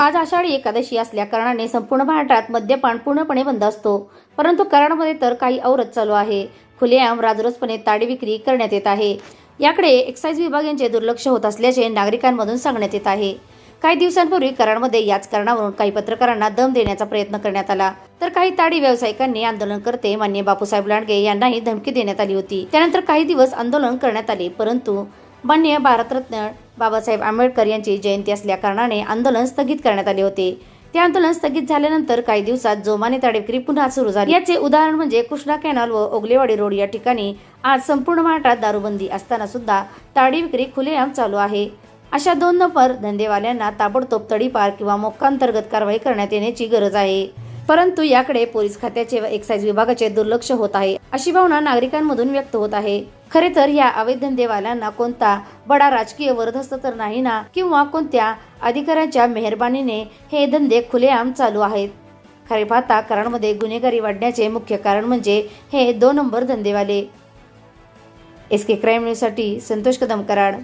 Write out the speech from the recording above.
आज आषाढी एकादशी असल्या कारणाने संपूर्ण महाराष्ट्रात मद्यपान पूर्णपणे बंद असतो. परंतु कराडमध्ये तर काही औरत चालू आहे. खुलेआम राजरोसपणे ताडी विक्री करण्यात येत आहे. याकडे एक्साईज विभाग यांचे दुर्लक्ष होत असल्याचे नागरिकांमधून सांगण्यात येत आहे. काही दिवसांपूर्वी कराडमध्ये याच कारणावरून काही पत्रकारांना दम देण्याचा प्रयत्न करण्यात आला. तर काही ताडी व्यावसायिकांनी आंदोलनकर्ते मान्य बापूसाहेब लांडगे यांनाही धमकी देण्यात आली होती. त्यानंतर काही दिवस आंदोलन करण्यात आले. परंतु मान्य भारतरत्न बाबासाहेब आंबेडकर यांची जयंती असल्याकारणाने आंदोलन स्थगित करण्यात आले होते. ते आंदोलन स्थगित झाल्यानंतर काही दिवसात जोमाने ताडी विक्री पुन्हा सुरू झाली. याचे उदाहरण म्हणजे कृष्णा कॅनल व ओगलेवाडी रोड या ठिकाणी आज संपूर्ण महाराष्ट्रात दारूबंदी असताना सुद्धा ताडी विक्री खुलेआम चालू आहे. अशा दोन नंबर धंदेवाल्यांना ताबडतोब तडीपार किंवा मोक्कांतर्गत कारवाई करण्यात येण्याची गरज आहे. परंतु याकडे पोलीस खात्याचे व एक्साईज विभागाचे दुर्लक्ष होत आहे. अशी भावना नागरिकांमधून व्यक्त होत आहे. खरे तर या अवैध धंदेवाल्यांना कोणता बडा राजकीय वरदस्त तर नाही ना किंवा कोणत्या अधिकाऱ्यांच्या मेहरबानीने हे धंदे खुलेआम चालू आहेत. खरे पाहता कराडमध्ये गुन्हेगारी वाढण्याचे मुख्य कारण म्हणजे हे दोन नंबर धंदेवाले. एस के क्राईम न्यूजसाठी संतोष कदम कराड.